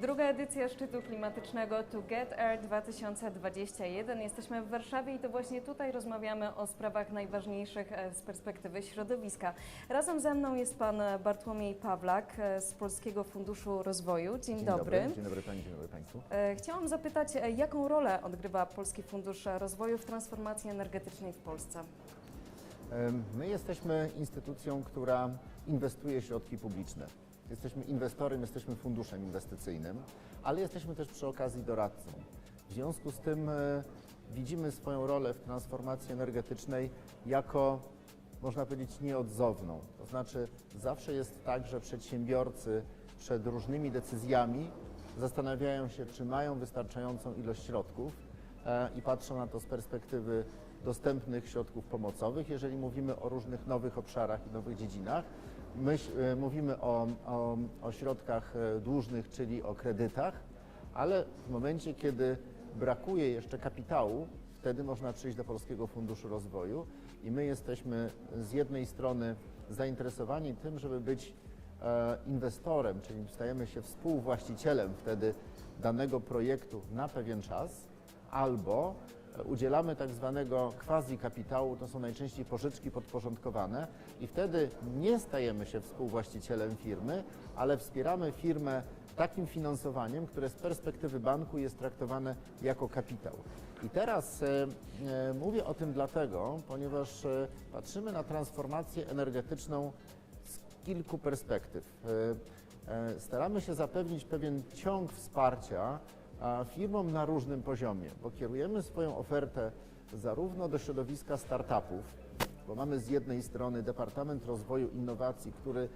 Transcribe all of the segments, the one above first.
Druga edycja szczytu klimatycznego To Get Air 2021. Jesteśmy w Warszawie i to właśnie tutaj rozmawiamy o sprawach najważniejszych e, z perspektywy środowiska. Razem ze mną jest pan Bartłomiej Pawlak e, z Polskiego Funduszu Rozwoju. Dzień, Dzień dobry. Dzień dobry Pani, dzień dobry Państwu. E, Chciałam zapytać, jaką rolę odgrywa Polski Fundusz Rozwoju w transformacji energetycznej w Polsce? My jesteśmy instytucją, która inwestuje środki publiczne. Jesteśmy inwestorem, jesteśmy funduszem inwestycyjnym, ale jesteśmy też przy okazji doradcą. W związku z tym e, widzimy swoją rolę w transformacji energetycznej jako, można powiedzieć, nieodzowną. To znaczy zawsze jest tak, że przedsiębiorcy przed różnymi decyzjami zastanawiają się, czy mają wystarczającą ilość środków e, i patrzą na to z perspektywy dostępnych środków pomocowych, jeżeli mówimy o różnych nowych obszarach i nowych dziedzinach. Myśl, e, mówimy o, o, o środkach e, dłużnych, czyli o kredytach, ale w momencie, kiedy brakuje jeszcze kapitału, wtedy można przyjść do Polskiego Funduszu Rozwoju i my jesteśmy z jednej strony zainteresowani tym, żeby być e, inwestorem, czyli stajemy się współwłaścicielem wtedy danego projektu na pewien czas, albo udzielamy tak zwanego quasi kapitału, to są najczęściej pożyczki podporządkowane i wtedy nie stajemy się współwłaścicielem firmy, ale wspieramy firmę takim finansowaniem, które z perspektywy banku jest traktowane jako kapitał. I teraz e, e, mówię o tym dlatego, ponieważ e, patrzymy na transformację energetyczną z kilku perspektyw. E, e, Staramy się zapewnić pewien ciąg wsparcia firmom na różnym poziomie, bo kierujemy swoją ofertę zarówno do środowiska startupów, bo mamy z jednej strony Departament Rozwoju Innowacji, który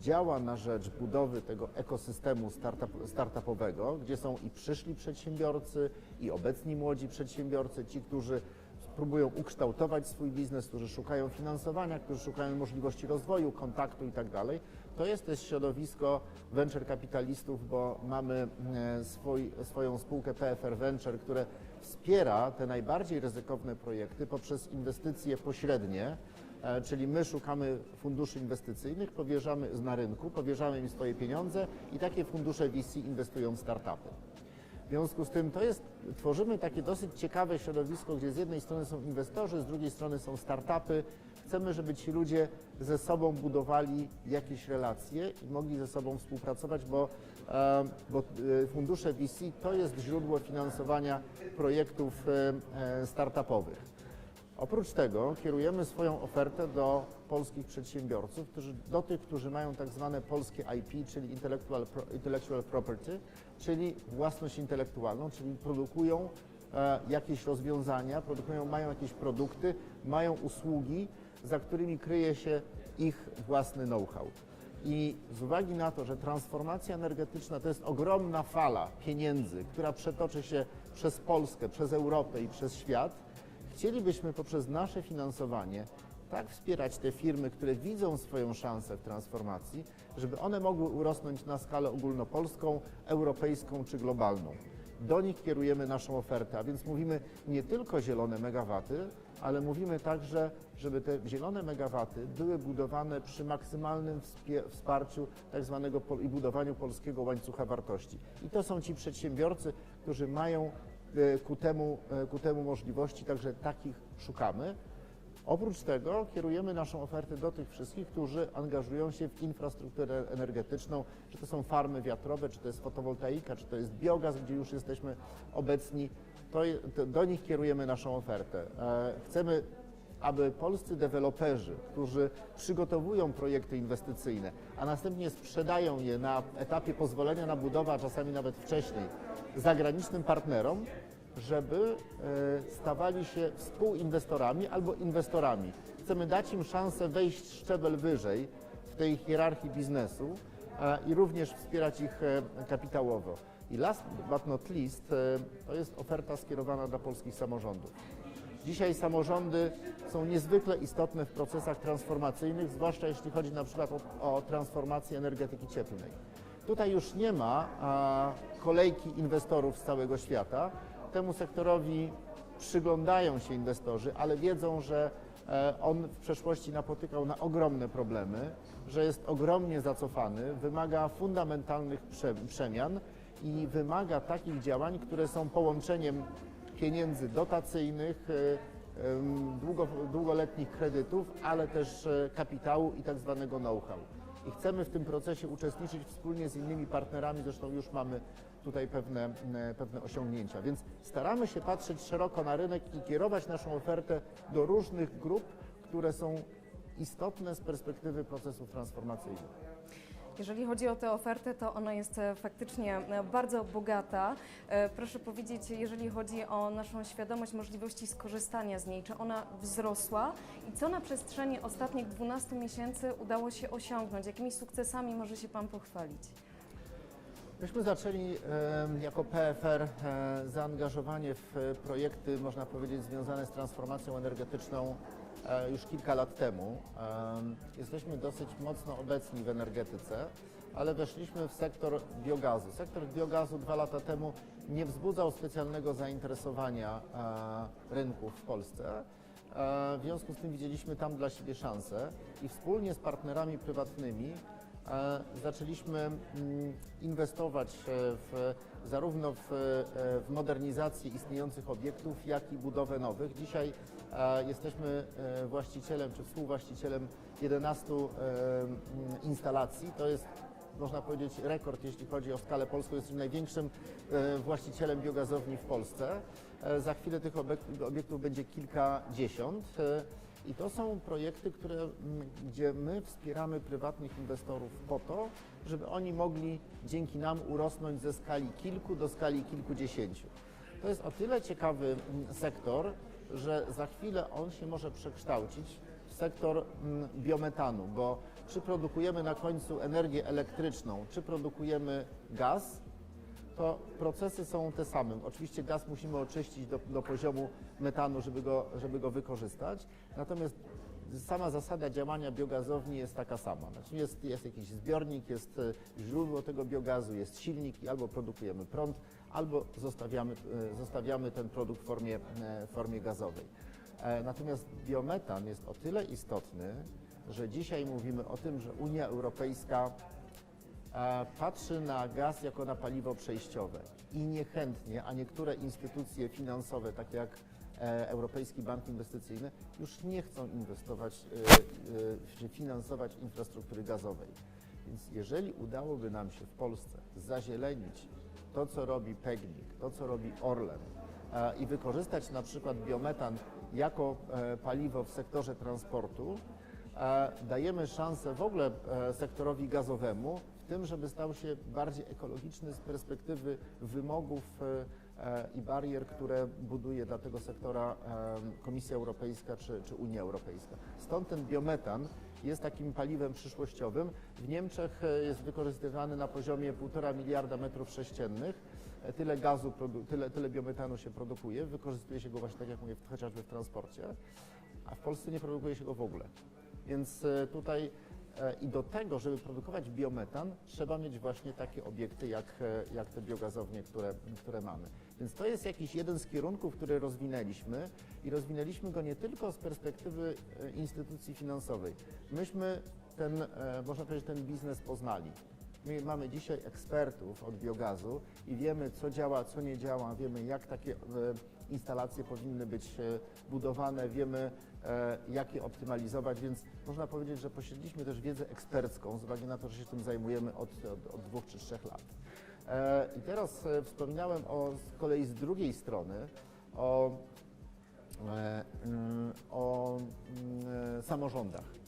działa na rzecz budowy tego ekosystemu startup, startupowego, gdzie są i przyszli przedsiębiorcy, i obecni młodzi przedsiębiorcy, ci, którzy próbują ukształtować swój biznes, którzy szukają finansowania, którzy szukają możliwości rozwoju, kontaktu i tak. To jest też środowisko venture kapitalistów, bo mamy e, swój, swoją spółkę PFR Venture, które wspiera te najbardziej ryzykowne projekty poprzez inwestycje pośrednie, E, Czyli my szukamy funduszy inwestycyjnych, powierzamy na rynku, powierzamy im swoje pieniądze i takie fundusze VC inwestują w startupy. W związku z tym to jest, tworzymy takie dosyć ciekawe środowisko, gdzie z jednej strony są inwestorzy, z drugiej strony są startupy. Chcemy, żeby ci ludzie ze sobą budowali jakieś relacje i mogli ze sobą współpracować, bo, bo e, fundusze VC to jest źródło finansowania projektów e, startupowych. Oprócz tego kierujemy swoją ofertę do polskich przedsiębiorców, którzy, do tych, którzy mają tak zwane polskie IP, czyli intellectual, intellectual property, czyli własność intelektualną, czyli produkują e, jakieś rozwiązania, produkują, mają jakieś produkty, mają usługi, za którymi kryje się ich własny know-how. I z uwagi na to, że transformacja energetyczna to jest ogromna fala pieniędzy, która przetoczy się przez Polskę, przez Europę i przez świat, Chcielibyśmy poprzez nasze finansowanie tak wspierać te firmy, które widzą swoją szansę w transformacji, żeby one mogły urosnąć na skalę ogólnopolską, europejską czy globalną. Do nich kierujemy naszą ofertę, a więc mówimy nie tylko zielone megawaty, ale mówimy także, żeby te zielone megawaty były budowane przy maksymalnym wsparciu tak zwanego i budowaniu polskiego łańcucha wartości. I to są ci przedsiębiorcy, którzy mają e, ku temu, e, ku temu możliwości, także takich szukamy. Oprócz tego kierujemy naszą ofertę do tych wszystkich, którzy angażują się w infrastrukturę energetyczną, czy to są farmy wiatrowe, czy to jest fotowoltaika, czy to jest biogaz, gdzie już jesteśmy obecni. To, to do nich kierujemy naszą ofertę. E, Chcemy aby polscy deweloperzy, którzy przygotowują projekty inwestycyjne, a następnie sprzedają je na etapie pozwolenia na budowę, a czasami nawet wcześniej, zagranicznym partnerom, żeby e, stawali się współinwestorami albo inwestorami. Chcemy dać im szansę wejść szczebel wyżej w tej hierarchii biznesu i również wspierać ich e, kapitałowo. I last but not least, e, to jest oferta skierowana dla polskich samorządów. Dzisiaj samorządy są niezwykle istotne w procesach transformacyjnych, zwłaszcza jeśli chodzi na przykład o, o transformację energetyki cieplnej. Tutaj już nie ma a, kolejki inwestorów z całego świata. Temu sektorowi przyglądają się inwestorzy, ale wiedzą, że e, on w przeszłości napotykał na ogromne problemy, że jest ogromnie zacofany, wymaga fundamentalnych prze- przemian i wymaga takich działań, które są połączeniem pieniędzy dotacyjnych, e, długo, długoletnich kredytów, ale też e, kapitału i tak zwanego know-how. I chcemy w tym procesie uczestniczyć wspólnie z innymi partnerami, zresztą już mamy tutaj pewne, pewne osiągnięcia. Więc staramy się patrzeć szeroko na rynek i kierować naszą ofertę do różnych grup, które są istotne z perspektywy procesów transformacyjnych. Jeżeli chodzi o tę ofertę, to ona jest e, faktycznie e, bardzo bogata. E, Proszę powiedzieć, jeżeli chodzi o naszą świadomość możliwości skorzystania z niej, czy ona wzrosła i co na przestrzeni ostatnich 12 miesięcy udało się osiągnąć? Jakimi sukcesami może się Pan pochwalić? Myśmy zaczęli jako PFR e, zaangażowanie w e, projekty, można powiedzieć, związane z transformacją energetyczną e, już kilka lat temu. Em, Jesteśmy dosyć mocno obecni w energetyce, ale weszliśmy w sektor biogazu. Sektor biogazu dwa lata temu nie wzbudzał specjalnego zainteresowania rynku w Polsce. W związku z tym widzieliśmy tam dla siebie szansę i wspólnie z partnerami prywatnymi Zaczęliśmy mm, inwestować e, w, zarówno w, e, w modernizację istniejących obiektów, jak i budowę nowych. Dzisiaj e, jesteśmy właścicielem czy współwłaścicielem 11 e, mm, instalacji. To jest można powiedzieć rekord, jeśli chodzi o skalę polską. Jesteśmy największym właścicielem biogazowni w Polsce. Za chwilę tych obiek- obiektów będzie kilkadziesiąt. I to są projekty, które, mm, gdzie my wspieramy prywatnych inwestorów po to, żeby oni mogli dzięki nam urosnąć ze skali kilku do skali kilkudziesięciu. To jest o tyle ciekawy mm, sektor, że za chwilę on się może przekształcić w sektor mm, biometanu, bo czy produkujemy na końcu energię elektryczną, czy produkujemy gaz, to procesy są te same. Oczywiście gaz musimy oczyścić do, do poziomu metanu, żeby go, żeby go wykorzystać. Natomiast sama zasada działania biogazowni jest taka sama. Znaczy jest, jest jakiś zbiornik, jest e, źródło tego biogazu, jest silnik i albo produkujemy prąd, albo zostawiamy, e, zostawiamy ten produkt w formie, e, w formie gazowej. Natomiast biometan jest o tyle istotny, że dzisiaj mówimy o tym, że Unia Europejska patrzy na gaz jako na paliwo przejściowe i niechętnie, a niektóre instytucje finansowe, takie jak e, Europejski Bank Inwestycyjny, już nie chcą inwestować e, e, czy finansować infrastruktury gazowej. Więc jeżeli udałoby nam się w Polsce zazielenić to, co robi PEGNIK, to, co robi Orlen i wykorzystać na przykład biometan jako paliwo w sektorze transportu, dajemy szansę w ogóle sektorowi gazowemu tym, żeby stał się bardziej ekologiczny z perspektywy wymogów e, e, i barier, które buduje dla tego sektora e, Komisja Europejska czy, czy Unia Europejska. Stąd ten biometan jest takim paliwem przyszłościowym. W Niemczech jest wykorzystywany na poziomie 1,5 miliarda metrów sześciennych. Tyle gazu, tyle, tyle biometanu się produkuje. Wykorzystuje się go właśnie, tak jak mówię, chociażby w transporcie, a w Polsce nie produkuje się go w ogóle. Więc tutaj i do tego, żeby produkować biometan, trzeba mieć właśnie takie obiekty jak, e, jak te biogazownie, które, które mamy. Więc to jest jakiś jeden z kierunków, który rozwinęliśmy i rozwinęliśmy go nie tylko z perspektywy e, instytucji finansowej. Myśmy ten, e, można powiedzieć, ten biznes poznali. My mamy dzisiaj ekspertów od biogazu i wiemy, co działa, co nie działa, wiemy, jak takie e, instalacje powinny być e, budowane, wiemy, e, jak je optymalizować, więc można powiedzieć, że posiedliśmy też wiedzę ekspercką z uwagi na to, że się tym zajmujemy od, od, od dwóch czy trzech lat. E, I teraz wspominałem o, z kolei z drugiej strony o, mm, o mm, samorządach.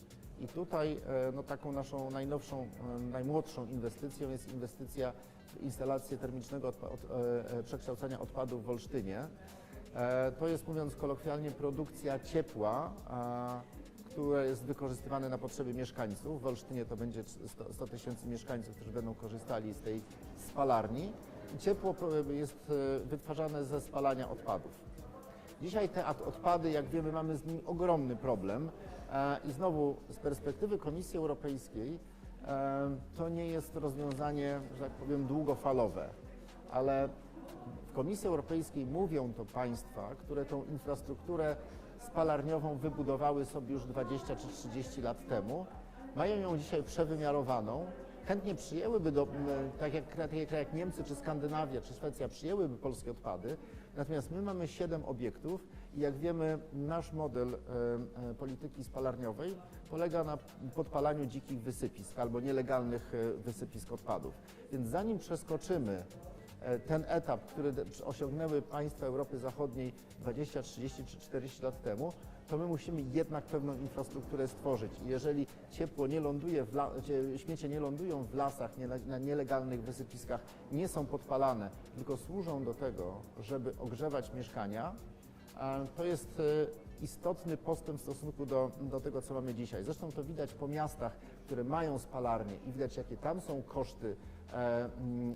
I tutaj no, taką naszą najnowszą, najmłodszą inwestycją jest inwestycja w instalację termicznego odpa- od, przekształcania odpadów w Olsztynie. E, To jest, mówiąc kolokwialnie, produkcja ciepła, a, które jest wykorzystywane na potrzeby mieszkańców. W Olsztynie to będzie 100 100 tysięcy mieszkańców, którzy będą korzystali z tej spalarni. Ciepło jest e, wytwarzane ze spalania odpadów. Dzisiaj te ad- odpady, jak wiemy, mamy z nimi ogromny problem e, i znowu z perspektywy Komisji Europejskiej e, to nie jest rozwiązanie, że tak powiem, długofalowe, ale w Komisji Europejskiej mówią to państwa, które tą infrastrukturę spalarniową wybudowały sobie już 20 czy 30 lat temu, mają ją dzisiaj przewymiarowaną. Chętnie przyjęłyby, do, tak jak takie kraje jak Niemcy, czy Skandynawia, czy Szwecja przyjęłyby polskie odpady, natomiast my mamy siedem obiektów i jak wiemy nasz model e, e, polityki spalarniowej polega na podpalaniu dzikich wysypisk albo nielegalnych e, wysypisk odpadów. Więc zanim przeskoczymy ten etap, który osiągnęły państwa Europy Zachodniej 20, 30 czy 40 lat temu, to my musimy jednak pewną infrastrukturę stworzyć. Jeżeli ciepło nie ląduje, w la, cie- śmiecie nie lądują w lasach, nie, na, na nielegalnych wysypiskach, nie są podpalane, tylko służą do tego, żeby ogrzewać mieszkania, a to jest e, istotny postęp w stosunku do, do tego, co mamy dzisiaj. Zresztą to widać po miastach, które mają spalarnie i widać, jakie tam są koszty e,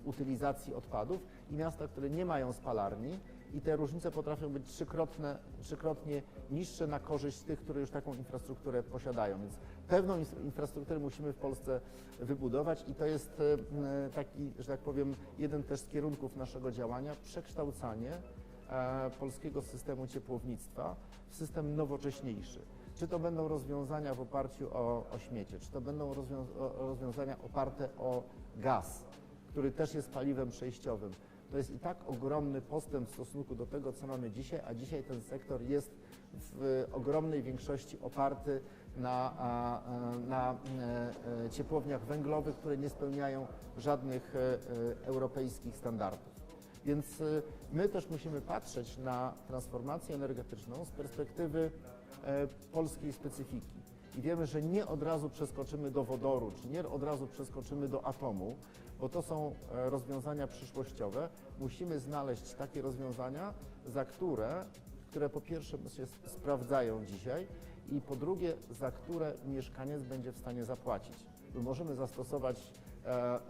utylizacji odpadów i miasta, które nie mają spalarni i te różnice potrafią być trzykrotne, trzykrotnie niższe na korzyść tych, które już taką infrastrukturę posiadają. Więc pewną infrastrukturę musimy w Polsce wybudować i to jest e, m, taki, że tak powiem, jeden też z kierunków naszego działania, przekształcanie e, polskiego systemu ciepłownictwa w system nowocześniejszy. Czy to będą rozwiązania w oparciu o, o śmiecie, czy to będą rozwią- rozwiązania oparte o gaz, który też jest paliwem przejściowym. To jest i tak ogromny postęp w stosunku do tego, co mamy dzisiaj, a dzisiaj ten sektor jest w ogromnej większości oparty na, na e, ciepłowniach węglowych, które nie spełniają żadnych e, e, europejskich standardów. Więc my też musimy patrzeć na transformację energetyczną z perspektywy polskiej specyfiki. I wiemy, że nie od razu przeskoczymy do wodoru, czy nie od razu przeskoczymy do atomu, bo to są e, rozwiązania przyszłościowe. Musimy znaleźć takie rozwiązania, za które, które po pierwsze się sprawdzają dzisiaj i po drugie, za które mieszkaniec będzie w stanie zapłacić. My możemy zastosować e, e,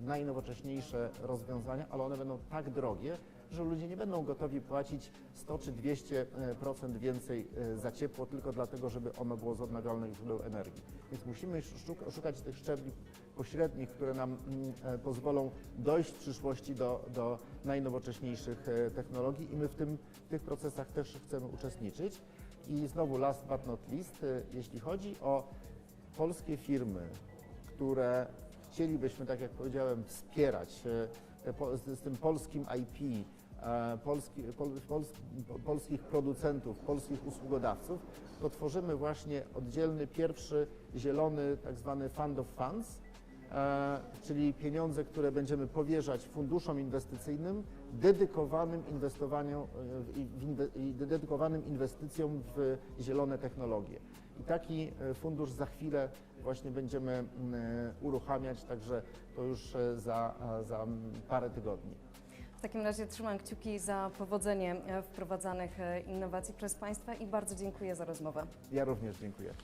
najnowocześniejsze rozwiązania, ale one będą tak drogie, że ludzie nie będą gotowi płacić 100 czy 200% więcej e, za ciepło tylko dlatego, żeby ono było z odnawialnych źródeł energii. Więc musimy szuka- szukać tych szczebli pośrednich, które nam mm, e, pozwolą dojść w przyszłości do, do najnowocześniejszych e, technologii i my w, tym, w tych procesach też chcemy uczestniczyć. I znowu last but not least, e, jeśli chodzi o polskie firmy, które chcielibyśmy, tak jak powiedziałem, wspierać e, z, tym polskim IP, e, polski, pol, pols, po- polskich producentów, polskich usługodawców, to tworzymy właśnie oddzielny, pierwszy zielony, tak zwany Fund of Funds, e, czyli pieniądze, które będziemy powierzać funduszom inwestycyjnym dedykowanym inwestowaniu e, i- dedykowanym inwestycjom w zielone technologie. I taki e, fundusz za chwilę właśnie będziemy mm, e, uruchamiać, także to już e, za, za mm, parę tygodni. Takim razie trzymam kciuki za powodzenie e, wprowadzanych e, innowacji przez Państwa i bardzo dziękuję za rozmowę. Ja również dziękuję.